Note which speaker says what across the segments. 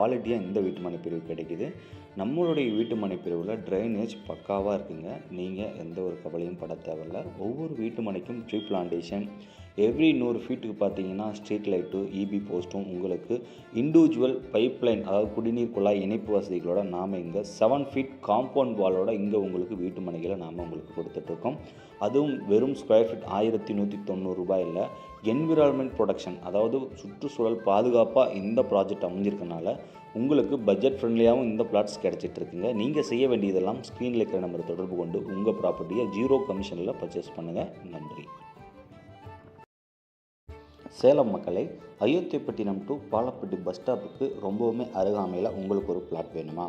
Speaker 1: குவாலிட்டியாக இந்த வீட்டு மனை பிரிவு கிடைக்குது. நம்மளுடைய வீட்டு மனை பிரிவில் ட்ரைனேஜ் பக்காவாக இருக்குங்க. நீங்கள் எந்த ஒரு கவலையும் பட தேவையில்ல. ஒவ்வொரு வீட்டு மனைக்கும் ட்ரீ பிளான்டேஷன் எவ்ரி நூறு ஃபீட்டுக்கு பார்த்தீங்கன்னா ஸ்ட்ரீட் லைட்டும் இபி போஸ்ட்டும் உங்களுக்கு இண்டிவிஜுவல் பைப்லைன் அதாவது குடிநீர் குழாய் இணைப்பு வசதிகளோட நாம் இங்கே செவன் ஃபீட் காம்பவுண்ட் வாலோட இங்கே உங்களுக்கு வீட்டு மனைகளை நாம் உங்களுக்கு கொடுத்துட்ருக்கோம் அதுவும் வெறும் ஸ்கொயர் ஃபீட் ஆயிரத்தி நூற்றி தொண்ணூறு ரூபாயில் என்விரான்மெண்ட் ப்ரொடக்ஷன் அதாவது சுற்றுச்சூழல் பாதுகாப்பாக இந்த ப்ராஜெக்ட் அமைஞ்சிருக்கனால உங்களுக்கு பட்ஜெட் ஃப்ரெண்ட்லியாகவும் இந்த பிளாட்ஸ் கிடச்சிட்டு இருக்குங்க. நீங்கள் செய்ய வேண்டியதெல்லாம் ஸ்க்ரீனில் இருக்கிற நம்பரை தொடர்பு கொண்டு உங்கள் ப்ராப்பர்ட்டியை ஜீரோ கமிஷனில் பர்ச்சேஸ் பண்ணுங்கள் நன்றி. சேலம் மக்களை அயோத்தியப்பட்டினம் டு பாலப்பட்டி பஸ் ஸ்டாப்புக்கு ரொம்பவுமே அருகாமையில் உங்களுக்கு ஒரு பிளாட் வேணுமா?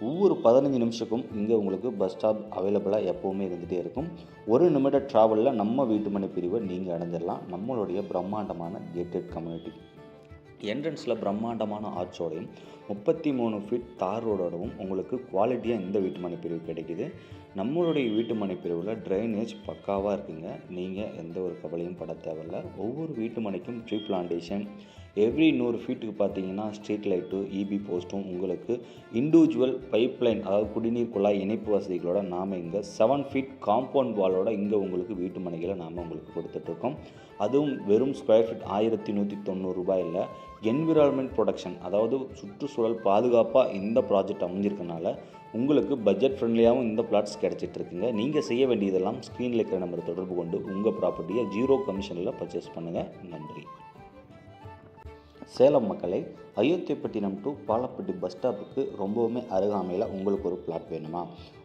Speaker 1: ஒவ்வொரு பதினஞ்சு நிமிஷக்கும் இங்கே உங்களுக்கு பஸ் ஸ்டாப் அவைலபிளாக எப்போவுமே இருந்துகிட்டே இருக்கும். ஒரு நிமிட ட்ராவலில் நம்ம வீட்டுமனை பிரிவை நீங்கள் அடைஞ்சிடலாம். நம்மளுடைய பிரம்மாண்டமான கேட்டட் கம்யூனிட்டி என்ட்ரன்ஸில் பிரம்மாண்டமான ஆர்ச்சோடையும் முப்பத்தி மூணு ஃபீட் தார் ரோடோடவும் உங்களுக்கு குவாலிட்டியாக இந்த வீட்டு மனை பிரிவு கிடைக்குது. நம்மளுடைய வீட்டு மனை பிரிவில் ட்ரைனேஜ் பக்காவாக இருக்குங்க. நீங்கள் எந்த ஒரு கவலையும் பட தேவையில்ல. ஒவ்வொரு வீட்டு மனைக்கும் ட்ரீ பிளான்டேஷன் எவ்ரி நூறு ஃபீட்டுக்கு பார்த்தீங்கன்னா ஸ்ட்ரீட் லைட்டு இபி போஸ்ட்டும் உங்களுக்கு இண்டிவிஜுவல் பைப்லைன் அதாவது குடிநீர் குழாய் இணைப்பு வசதிகளோட நாம் இங்கே செவன் ஃபீட் காம்பவுண்ட் வாலோட இங்கே உங்களுக்கு வீட்டு மனைகளை நாம் உங்களுக்கு கொடுத்துட்ருக்கோம் அதுவும் வெறும் ஸ்கொயர் ஃபீட் ஆயிரத்தி நூற்றி தொண்ணூறு ரூபாயில் என்விரான்மெண்ட் ப்ரொடக்ஷன் அதாவது சுற்றுச்சூழல் பாதுகாப்பாக இந்த ப்ராஜெக்ட் அமைஞ்சிருக்கனால உங்களுக்கு பட்ஜெட் ஃப்ரெண்ட்லியாகவும் இந்த பிளாட்ஸ் கிடச்சிட்ருக்குங்க நீங்கள் செய்ய வேண்டியதெல்லாம் ஸ்க்ரீனில் இருக்கிற நம்பரை தொடர்பு கொண்டு உங்கள் ப்ராப்பர்ட்டியை ஜீரோ கமிஷனில் பர்ச்சேஸ் பண்ணுங்கள் நன்றி. சேலம் மக்களை அயோத்தியப்பட்டினம் டு பாலப்பட்டி பஸ் ஸ்டாப்புக்கு ரொம்பவுமே அருகாமையில் உங்களுக்கு ஒரு பிளாட் வேணுமா?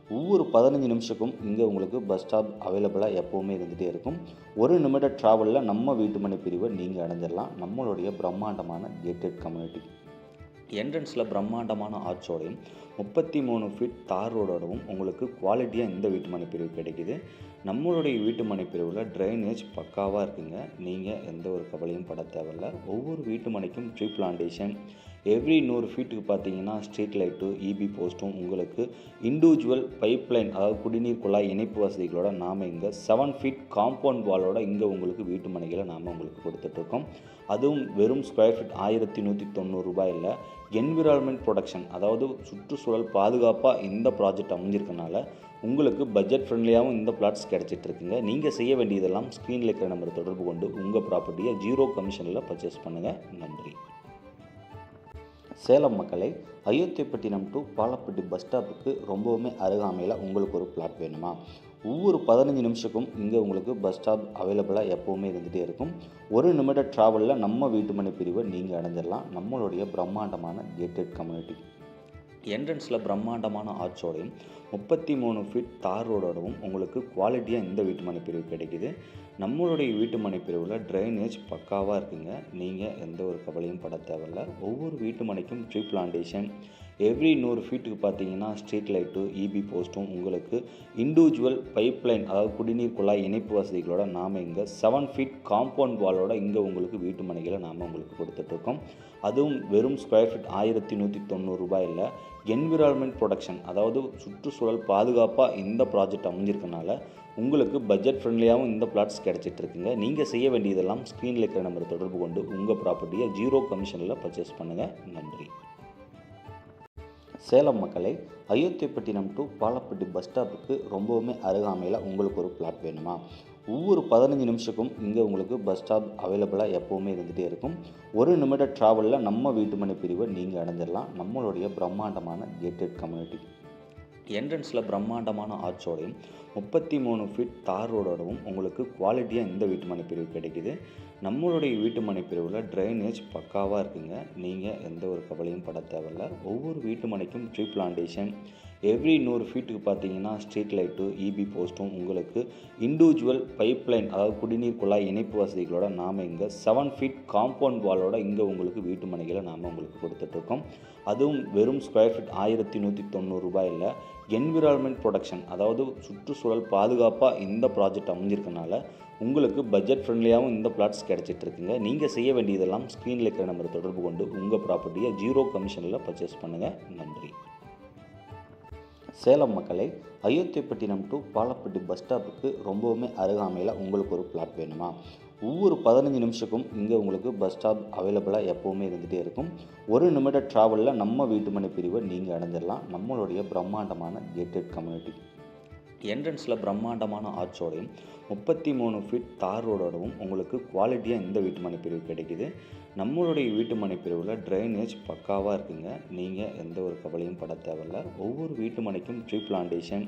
Speaker 1: ஒவ்வொரு பதினஞ்சு நிமிஷத்துக்கும் இங்கே உங்களுக்கு பஸ் ஸ்டாப் அவைலபிளாக எப்போவுமே இருந்துகிட்டே இருக்கும். ஒரு நிமிட ட்ராவலில் நம்ம வீட்டு மனை பிரிவை நீங்கள் அடைஞ்சிடலாம். நம்மளுடைய பிரம்மாண்டமான கேட்டட் கம்யூனிட்டி என்ட்ரன்ஸில் பிரம்மாண்டமான ஆர்ச்சோடையும் முப்பத்தி மூணு ஃபீட் தார் ரோடோடவும் உங்களுக்கு குவாலிட்டியாக இந்த வீட்டு மனை பிரிவு கிடைக்குது. நம்மளுடைய வீட்டு மனை பிரிவில் ட்ரைனேஜ் பக்காவாக இருக்குங்க. நீங்கள் எந்த ஒரு கவலையும் பட தேவையில்ல. ஒவ்வொரு வீட்டு மனைக்கும் ட்ரீ பிளான்டேஷன் எவ்ரி நூறு ஃபீட்டுக்கு பார்த்தீங்கன்னா ஸ்ட்ரீட் லைட்டும் இபி போஸ்ட்டும் உங்களுக்கு இண்டிவிஜுவல் பைப்லைன் அதாவது குடிநீர் குழாய் இணைப்பு வசதிகளோட நாம் இங்கே செவன் ஃபீட் காம்பவுண்ட் வாலோட இங்கே உங்களுக்கு வீட்டு மனைகளை நாம் உங்களுக்கு கொடுத்துட்ருக்கோம் அதுவும் வெறும் ஸ்கொயர் ஃபீட் ஆயிரத்தி நூற்றி தொண்ணூறு ரூபாயில் என்விரான்மெண்ட் ப்ரொடக்ஷன் அதாவது சுற்றுச்சூழல் பாதுகாப்பாக இந்த ப்ராஜெக்ட் அமைஞ்சிருக்கனால உங்களுக்கு பட்ஜெட் ஃப்ரெண்ட்லியாகவும் இந்த பிளாட்ஸ் கிடச்சிட்டு இருக்குங்க நீங்கள் செய்ய வேண்டியதெல்லாம் ஸ்க்ரீனில் இருக்கிற நம்பரை தொடர்பு கொண்டு உங்கள் ப்ராப்பர்ட்டியை ஜீரோ கமிஷனில் பர்ச்சேஸ் பண்ணுங்கள் நன்றி. சேலம் மக்களை அயோத்தியப்பட்டினம் டு பாலப்பட்டி பஸ் ஸ்டாப்புக்கு ரொம்பவுமே அருகாமையில் உங்களுக்கு ஒரு பிளாட் வேணுமா? ஒவ்வொரு பதினஞ்சு நிமிஷக்கும் இங்கே உங்களுக்கு பஸ் ஸ்டாப் அவைலபிளாக எப்போவுமே இருந்துகிட்டே இருக்கும். ஒரு நிமிட ட்ராவலில் நம்ம வீட்டு மனை பிரிவை நீங்கள் அடைஞ்சிடலாம். நம்மளுடைய பிரம்மாண்டமான கேட்டட் கம்யூனிட்டி என்ட்ரன்ஸில் பிரம்மாண்டமான ஆர்ச்சோடையும் முப்பத்தி மூணு ஃபீட் தார் ரோடோடவும் உங்களுக்கு குவாலிட்டியாக இந்த வீட்டு மனை பிரிவு கிடைக்குது. நம்மளுடைய வீட்டு மனை பிரிவில் ட்ரைனேஜ் பக்காவாக இருக்குங்க. நீங்கள் எந்த ஒரு கவலையும் பட தேவையில்ல. ஒவ்வொரு வீட்டு மனைக்கும் ட்ரீ பிளான்டேஷன் எவ்ரி நூறு ஃபீட்டுக்கு பார்த்தீங்கன்னா ஸ்ட்ரீட் லைட்டு இபி போஸ்ட்டும் உங்களுக்கு இண்டிவிஜுவல் பைப்லைன் அதாவது குடிநீர் குழாய் இணைப்பு வசதிகளோட நாம் இங்கே செவன் ஃபீட் காம்பவுண்ட் வாலோட இங்கே உங்களுக்கு வீட்டு மனைகளை நாம் உங்களுக்கு கொடுத்துட்ருக்கோம் அதுவும் வெறும் ஸ்கொயர் ஃபீட் ஆயிரத்தி நூற்றி தொண்ணூறு ரூபாயில் என்விரான்மெண்ட் ப்ரொடக்ஷன் அதாவது சுற்றுச்சூழல் பாதுகாப்பாக இந்த ப்ராஜெக்ட் அமைஞ்சிருக்கனால உங்களுக்கு பட்ஜெட் ஃப்ரெண்ட்லியாகவும் இந்த பிளாட்ஸ் கிடச்சிட்ருக்குங்க நீங்கள் செய்ய வேண்டியதெல்லாம் ஸ்க்ரீனில் இருக்கிற நம்பரை தொடர்பு கொண்டு உங்கள் ப்ராப்பர்ட்டியை ஜீரோ கமிஷனில் பர்ச்சேஸ் பண்ணுங்கள் நன்றி. சேலம் மக்களை அயோத்தியப்பட்டினம் டு பாலப்பட்டி பஸ் ஸ்டாப்புக்கு ரொம்பவுமே அருகாமையில் உங்களுக்கு ஒரு பிளாட் வேணுமா? ஒவ்வொரு பதினஞ்சு நிமிஷத்துக்கும் இங்கே உங்களுக்கு பஸ் ஸ்டாப் அவைலபிளாக எப்போவுமே இருந்துகிட்டே இருக்கும். ஒரு நிமிட ட்ராவலில் நம்ம வீட்டு பிரிவை நீங்கள் அடைஞ்சிடலாம். நம்மளுடைய பிரம்மாண்டமான கேட்டட் கம்யூனிட்டி என்ட்ரன்ஸில் பிரம்மாண்டமான ஆர்ச்சோடையும் முப்பத்தி மூணு ஃபீட் தார் ரோடோடவும் உங்களுக்கு குவாலிட்டியாக இந்த வீட்டு மனை பிரிவு கிடைக்கிது. நம்மளுடைய வீட்டு மனை பிரிவில் ட்ரைனேஜ் பக்காவாக இருக்குங்க. நீங்கள் எந்த ஒரு கவலையும் பட தேவையில்ல. ஒவ்வொரு வீட்டு மனைக்கும் ட்ரீ பிளான்டேஷன் எவ்ரி நூறு ஃபீட்டுக்கு பார்த்தீங்கன்னா ஸ்ட்ரீட் லைட்டு இபி போஸ்ட்டும் உங்களுக்கு இண்டிவிஜுவல் பைப்லைன் அதாவது குடிநீர் குழாய் இணைப்பு வசதிகளோட நாம் இங்கே செவன் ஃபீட் காம்பவுண்ட் வாலோட இங்கே உங்களுக்கு வீட்டு மனைகளை நாம் உங்களுக்கு கொடுத்துட்ருக்கோம். அதுவும் வெறும் ஸ்கொயர் ஃபீட் ஆயிரத்தி நூற்றி தொண்ணூறு ரூபாயில் என்விரான்மெண்ட் ப்ரொடக்ஷன் அதாவது சுற்றுச்சூழல் பாதுகாப்பாக இந்த ப்ராஜெக்ட் அமைஞ்சிருக்கனால உங்களுக்கு பட்ஜெட் ஃப்ரெண்ட்லியாகவும் இந்த பிளாட்ஸ் கிடச்சிட்ருக்குங்க. நீங்கள் செய்ய வேண்டியதெல்லாம் ஸ்க்ரீனில் இருக்கிற நம்பரை தொடர்பு கொண்டு உங்கள் ப்ராப்பர்ட்டியை ஜீரோ கமிஷனில் பர்ச்சேஸ் பண்ணுங்கள் நன்றி. சேலம் மக்களை அயோத்தியப்பட்டினம் டு பாலப்பட்டி பஸ் ஸ்டாப்புக்கு ரொம்பவுமே அருகாமையில் உங்களுக்கு ஒரு பிளாட் வேணுமா? ஒவ்வொரு பதினஞ்சு நிமிஷக்கும் இங்கே உங்களுக்கு பஸ் ஸ்டாப் அவைலபிளாக எப்போவுமே இருந்துகிட்டே இருக்கும். ஒரு நிமிட ட்ராவலில் நம்ம வீட்டுமனை பிரிவை நீங்கள் அடைஞ்சிடலாம். நம்மளுடைய பிரம்மாண்டமான கேட்டட் கம்யூனிட்டி என்ட்ரன்ஸில் பிரம்மாண்டமான ஆர்ச்சோடையும் முப்பத்தி மூணு ஃபீட் தார் ரோடோடவும் உங்களுக்கு குவாலிட்டியாக இந்த வீட்டுமனை பிரிவு கிடைக்குது. நம்மளுடைய வீட்டுமனை பிரிவில் ட்ரைனேஜ் பக்காவாக இருக்குங்க. நீங்கள் எந்த ஒரு கவலையும் பட தேவையில்ல. ஒவ்வொரு வீட்டுமனைக்கும் ட்ரீ பிளான்டேஷன்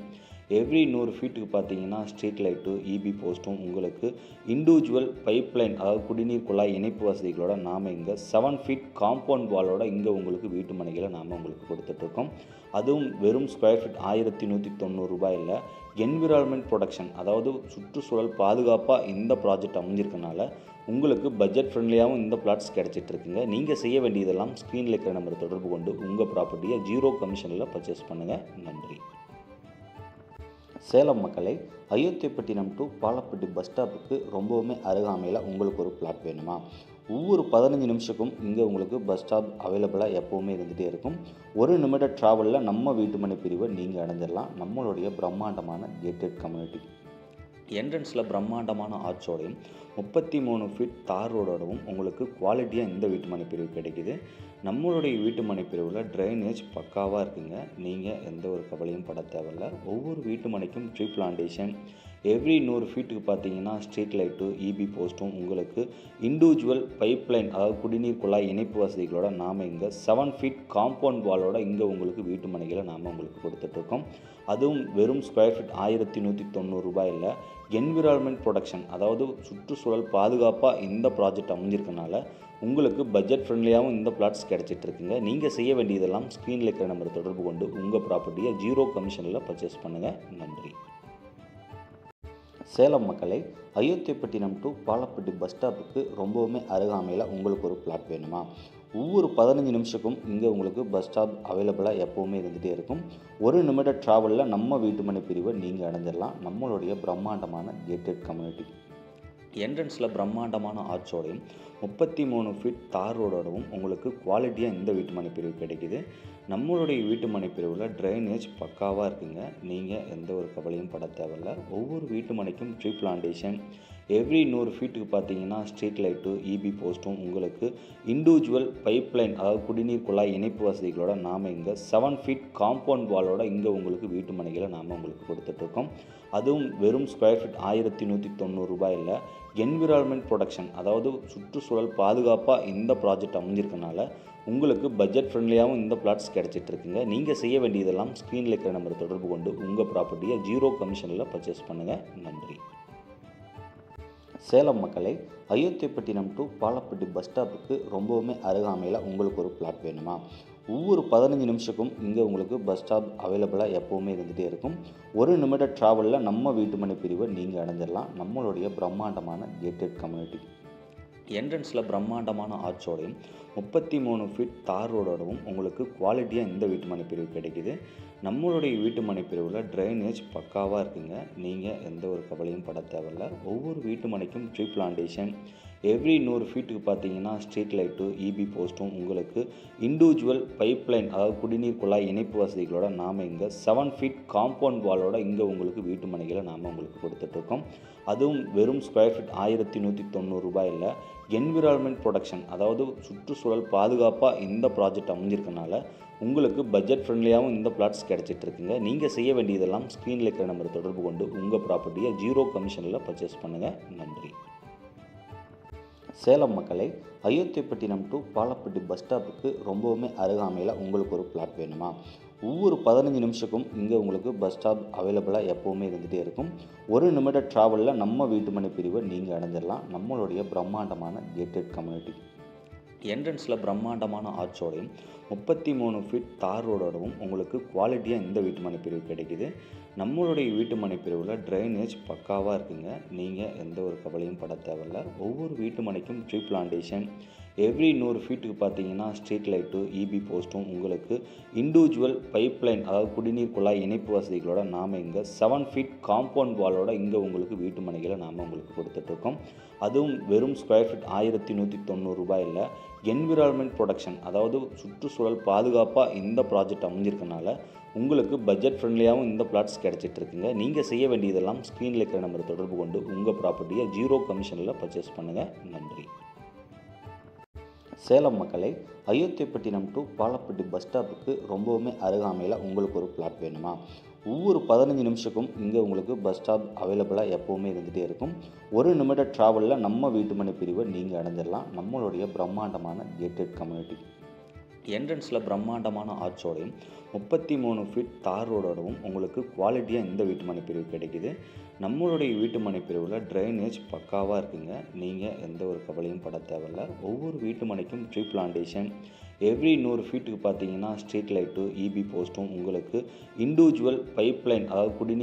Speaker 1: எவ்ரி நூறு ஃபீட்டுக்கு பார்த்தீங்கன்னா ஸ்ட்ரீட் லைட்டு இபி போஸ்ட்டும் உங்களுக்கு இண்டிவிஜுவல் பைப்லைன் அதாவது குடிநீர் குழாய் இணைப்பு வசதிகளோட நாம் இங்கே செவன் ஃபீட் காம்பவுண்ட் வாலோட இங்கே உங்களுக்கு வீட்டு மனைகளை நாம் உங்களுக்கு கொடுத்துட்ருக்கோம் அதுவும் வெறும் ஸ்கொயர் ஃபீட் ஆயிரத்தி நூற்றி தொண்ணூறு ரூபாயில் என்விரான்மெண்ட் ப்ரொடக்ஷன் அதாவது சுற்றுச்சூழல் பாதுகாப்பாக இந்த ப்ராஜெக்ட் அமைஞ்சிருக்கனால உங்களுக்கு பட்ஜெட் ஃப்ரெண்ட்லியாகவும் இந்த பிளாட்ஸ் கிடச்சிட்டு இருக்குங்க. நீங்கள் செய்ய வேண்டியதெல்லாம் ஸ்க்ரீனில் இருக்கிற நம்பரை தொடர்பு கொண்டு உங்கள் ப்ராப்பர்ட்டியை ஜீரோ கமிஷனில் பர்ச்சேஸ் பண்ணுங்கள் நன்றி. சேலம் மக்களை அயோத்தியப்பட்டினம் டு பாலப்பட்டி பஸ் ஸ்டாப்புக்கு ரொம்பவுமே அருகாமையில் உங்களுக்கு ஒரு பிளாட் வேணுமா? ஒவ்வொரு பதினஞ்சு நிமிஷத்துக்கும் இங்கே உங்களுக்கு பஸ் ஸ்டாப் அவைலபிளாக எப்போவுமே இருந்துகிட்டே இருக்கும். ஒரு நிமிட ட்ராவலில் நம்ம வீட்டுமனை பிரிவை நீங்கள் அடைஞ்சிடலாம். நம்மளுடைய பிரம்மாண்டமான கேட்டட் கம்யூனிட்டி என்ட்ரன்ஸில் பிரம்மாண்டமான ஆர்ச்சோடையும் முப்பத்தி மூணு ஃபீட் தார் ரோடோடவும் உங்களுக்கு குவாலிட்டியாக இந்த வீட்டுமனை பிரிவு கிடைக்கிது. நம்மளுடைய வீட்டுமனை பிரிவில் ட்ரைனேஜ் பக்காவாக இருக்குங்க. நீங்கள் எந்த ஒரு கவலையும் பட தேவையில்ல. ஒவ்வொரு வீட்டுமனைக்கும் ட்ரீ பிளான்டேஷன் எவ்ரி நூறு ஃபீட்டுக்கு பார்த்தீங்கன்னா ஸ்ட்ரீட் லைட்டு இபி போஸ்ட்டும் உங்களுக்கு இண்டிவிஜுவல் பைப்லைன் அதாவது குடிநீர் குழாய் இணைப்பு வசதிகளோட நாம் இங்கே செவன் ஃபீட் காம்பவுண்ட் வாலோட இங்கே உங்களுக்கு வீட்டு மனைகளை நாம் உங்களுக்கு கொடுத்துட்ருக்கோம் அதுவும் வெறும் ஸ்கொயர் ஃபீட் ஆயிரத்தி நூற்றி தொண்ணூறு ரூபாயில் என்விரான்மெண்ட் ப்ரொடக்ஷன் அதாவது சுற்றுச்சூழல் பாதுகாப்பாக இந்த ப்ராஜெக்ட் அமைஞ்சிருக்கனால உங்களுக்கு பட்ஜெட் ஃப்ரெண்ட்லியாகவும் இந்த பிளாட்ஸ் கிடச்சிட்டு இருக்குங்க. நீங்கள் செய்ய வேண்டியதெல்லாம் ஸ்க்ரீனில் இருக்கிற நம்பரை தொடர்பு கொண்டு உங்கள் ப்ராப்பர்ட்டியை ஜீரோ கமிஷனில் பர்ச்சேஸ் பண்ணுங்கள் நன்றி. சேலம் மக்களை அயோத்தியப்பட்டினம் டு பாலப்பட்டி பஸ் ஸ்டாப்புக்கு ரொம்பவுமே அருகாமையில் உங்களுக்கு ஒரு பிளாட் வேணுமா? ஒவ்வொரு பதினஞ்சு நிமிஷக்கும் இங்கே உங்களுக்கு பஸ் ஸ்டாப் அவைலபிளாக எப்போவுமே இருந்துகிட்டே இருக்கும். ஒரு நிமிட ட்ராவலில் நம்ம வீட்டுமனை பிரிவை நீங்கள் அடைஞ்சிடலாம். நம்மளுடைய பிரம்மாண்டமான கேட்டட் கம்யூனிட்டி என்ட்ரன்ஸில் பிரம்மாண்டமான ஆர்ச்சோடையும் முப்பத்தி மூணு ஃபீட் தார் ரோடோடவும் உங்களுக்கு குவாலிட்டியாக இந்த வீட்டுமனை பிரிவு கிடைக்குது. நம்மளுடைய வீட்டுமனை பிரிவில் ட்ரைனேஜ் பக்காவாக இருக்குங்க. நீங்கள் எந்த ஒரு கவலையும் பட தேவையில்ல. ஒவ்வொரு வீட்டுமனைக்கும் ட்ரீ பிளான்டேஷன் எவ்ரி நூறு ஃபீட்டுக்கு பார்த்தீங்கன்னா ஸ்ட்ரீட் லைட்டு இபி போஸ்ட்டும் உங்களுக்கு இண்டிவிஜுவல் பைப்லைன் அதாவது குடிநீர் குழாய் இணைப்பு வசதிகளோட நாம் இங்கே செவன் ஃபீட் காம்பவுண்ட் வாலோட இங்கே உங்களுக்கு வீட்டு மனைகளை நாம் உங்களுக்கு கொடுத்துட்ருக்கோம் அதுவும் வெறும் ஸ்கொயர் ஃபீட் ஆயிரத்தி நூற்றி தொண்ணூறு ரூபாயில் என்விரான்மெண்ட் ப்ரொடக்ஷன் அதாவது சுற்றுச்சூழல் பாதுகாப்பாக இந்த ப்ராஜெக்ட் அமைஞ்சிருக்கனால உங்களுக்கு பட்ஜெட் ஃப்ரெண்ட்லியாகவும் இந்த பிளாட்ஸ் கிடச்சிட்டு இருக்குங்க. நீங்கள் செய்ய வேண்டியதெல்லாம் ஸ்க்ரீனில் இருக்கிற நம்பரை தொடர்பு கொண்டு உங்கள் ப்ராப்பர்ட்டியை ஜீரோ கமிஷனில் பர்ச்சேஸ் பண்ணுங்கள் நன்றி. சேலம் மக்களை அயோத்தியப்பட்டினம் டு பாலப்பட்டி பஸ் ஸ்டாப்புக்கு ரொம்பவுமே அருகாமையில் உங்களுக்கு ஒரு பிளாட் வேணுமா? ஒவ்வொரு பதினஞ்சு நிமிஷக்கும் இங்கே உங்களுக்கு பஸ் ஸ்டாப் அவைலபிளாக எப்போவுமே இருந்துகிட்டே இருக்கும். ஒரு நிமிட ட்ராவலில் நம்ம வீட்டுமனை பிரிவை நீங்கள் அடைஞ்சிடலாம். நம்மளுடைய பிரம்மாண்டமான கேட்டட் கம்யூனிட்டி என்ட்ரன்ஸில் பிரம்மாண்டமான ஆர்ச்சோடையும் முப்பத்தி மூணு ஃபீட் தார் ரோடோடவும் உங்களுக்கு குவாலிட்டியாக இந்த வீட்டுமனை பிரிவு கிடைக்குது. நம்மளுடைய வீட்டுமனை பிரிவில் ட்ரைனேஜ் பக்காவாக இருக்குங்க. நீங்கள் எந்த ஒரு கவலையும் பட தேவையில்ல. ஒவ்வொரு வீட்டு மனைக்கும் ட்ரீ பிளான்டேஷன் எவ்ரி நூறு ஃபீட்டுக்கு பார்த்தீங்கன்னா ஸ்ட்ரீட் லைட்டு இபி போஸ்ட்டும் உங்களுக்கு இண்டிவிஜுவல் பைப்லைன் அதாவது குடிநீர் குழாய் இணைப்பு வசதிகளோட நாம் இங்கே செவன் ஃபீட் காம்பவுண்ட் வாலோட இங்கே உங்களுக்கு வீட்டு மனைகளை நாம் உங்களுக்கு கொடுத்துட்ருக்கோம் அதுவும் வெறும் ஸ்கொயர் ஃபீட் ஆயிரத்தி நூற்றி தொண்ணூறு ரூபாயில் என்விரான்மெண்ட் ப்ரொடக்ஷன் அதாவது சுற்றுச்சூழல் பாதுகாப்பாக இந்த ப்ராஜெக்ட் அமைஞ்சிருக்கனால உங்களுக்கு பட்ஜெட் ஃப்ரெண்ட்லியாகவும் இந்த பிளாட்ஸ் கிடச்சிட்டு இருக்குங்க. நீங்கள் செய்ய வேண்டியதெல்லாம் ஸ்க்ரீனில் இருக்கிற நம்பரை தொடர்பு கொண்டு உங்கள் ப்ராப்பர்ட்டியை ஜீரோ கமிஷனில் பர்ச்சேஸ் பண்ணுங்கள் நன்றி. சேலம் மக்களை அயோத்தியப்பட்டினம் டு பாலப்பட்டி பஸ் ஸ்டாப்புக்கு ரொம்பவுமே அருகாமையில் உங்களுக்கு ஒரு பிளாட் வேணுமா? ஒவ்வொரு பதினஞ்சு நிமிஷக்கும் இங்கே உங்களுக்கு பஸ் ஸ்டாப் அவைலபிளாக எப்போவுமே இருந்துகிட்டே இருக்கும். ஒரு நிமிட ட்ராவலில் நம்ம வீட்டுமனை பிரிவை நீங்கள் அடைஞ்சிடலாம். நம்மளுடைய பிரம்மாண்டமான கேட்டட் கம்யூனிட்டி என்ட்ரன்ஸில் பிரம்மாண்டமான ஆர்ச்சோடையும் முப்பத்தி மூணு ஃபீட் தார் ரோடோடவும் உங்களுக்கு குவாலிட்டியாக இந்த வீட்டுமனை பிரிவு கிடைக்குது. நம்மளுடைய வீட்டு பிரிவில் ட்ரைனேஜ் பக்காவாக இருக்குங்க. நீங்கள் எந்த ஒரு கவலையும் பட தேவையில்ல. ஒவ்வொரு வீட்டு மனைக்கும் ட்ரீ பிளான்டேஷன் எவ்ரி நூறு ஃபீட்டுக்கு பார்த்தீங்கன்னா ஸ்ட்ரீட் லைட்டும் இபி போஸ்ட்டும் உங்களுக்கு இண்டிவிஜுவல் பைப்லைன் அதாவது குடிநீர் குழாய் இணைப்பு வசதிகளோட நாம் இங்கே செவன் ஃபீட் காம்பவுண்ட் வாலோட இங்கே உங்களுக்கு வீட்டு மனைகளை நாம் உங்களுக்கு கொடுத்துட்ருக்கோம் அதுவும் வெறும் ஸ்கொயர் ஃபீட் ஆயிரத்தி நூற்றி தொண்ணூறு ரூபாயில் என்விரான்மெண்ட் ப்ரொடக்ஷன் அதாவது சுற்றுச்சூழல் பாதுகாப்பாக இந்த ப்ராஜெக்ட் அமைஞ்சிருக்கனால உங்களுக்கு பட்ஜெட் ஃப்ரெண்ட்லியாகவும் இந்த பிளாட்ஸ் கிடச்சிட்டு இருக்குங்க. நீங்கள் செய்ய வேண்டியதெல்லாம் ஸ்க்ரீனில் இருக்கிற நம்பரை தொடர்பு கொண்டு உங்கள் ப்ராப்பர்ட்டியை ஜீரோ கமிஷனில் பர்ச்சேஸ் பண்ணுங்கள் நன்றி. சேலம் மக்களை அயோத்தியப்பட்டினம் டு பாலப்பட்டி பஸ் ஸ்டாப்புக்கு ரொம்பவுமே அருகாமையில் உங்களுக்கு ஒரு பிளாட் வேணுமா? ஒவ்வொரு பதினஞ்சு நிமிஷக்கும் இங்கே உங்களுக்கு பஸ் ஸ்டாப் அவைலபிளாக எப்போவுமே இருந்துகிட்டே இருக்கும். ஒரு நிமிட ட்ராவலில் நம்ம வீட்டுமனை பிரிவை நீங்கள் அடைஞ்சிடலாம். நம்மளுடைய பிரம்மாண்டமான கேட்டட் கம்யூனிட்டி என்ட்ரன்ஸில் பிரம்மாண்டமான ஆர்ச்சோடையும் முப்பத்தி மூணு ஃபீட் தார் ரோடோடவும் உங்களுக்கு குவாலிட்டியாக இந்த வீட்டு பிரிவு கிடைக்குது. நம்மளுடைய வீட்டு பிரிவில் ட்ரைனேஜ் பக்காவாக இருக்குங்க. நீங்கள் எந்த ஒரு கவலையும் பட தேவையில்ல. ஒவ்வொரு வீட்டு மனைக்கும் ட்ரீ பிளான்டேஷன் எவ்ரி நூறு ஃபீட்டுக்கு பார்த்தீங்கன்னா ஸ்ட்ரீட் லைட்டு இபி போஸ்ட்டும் உங்களுக்கு இண்டிவிஜுவல் பைப்லைன் அதாவது குடிநீர்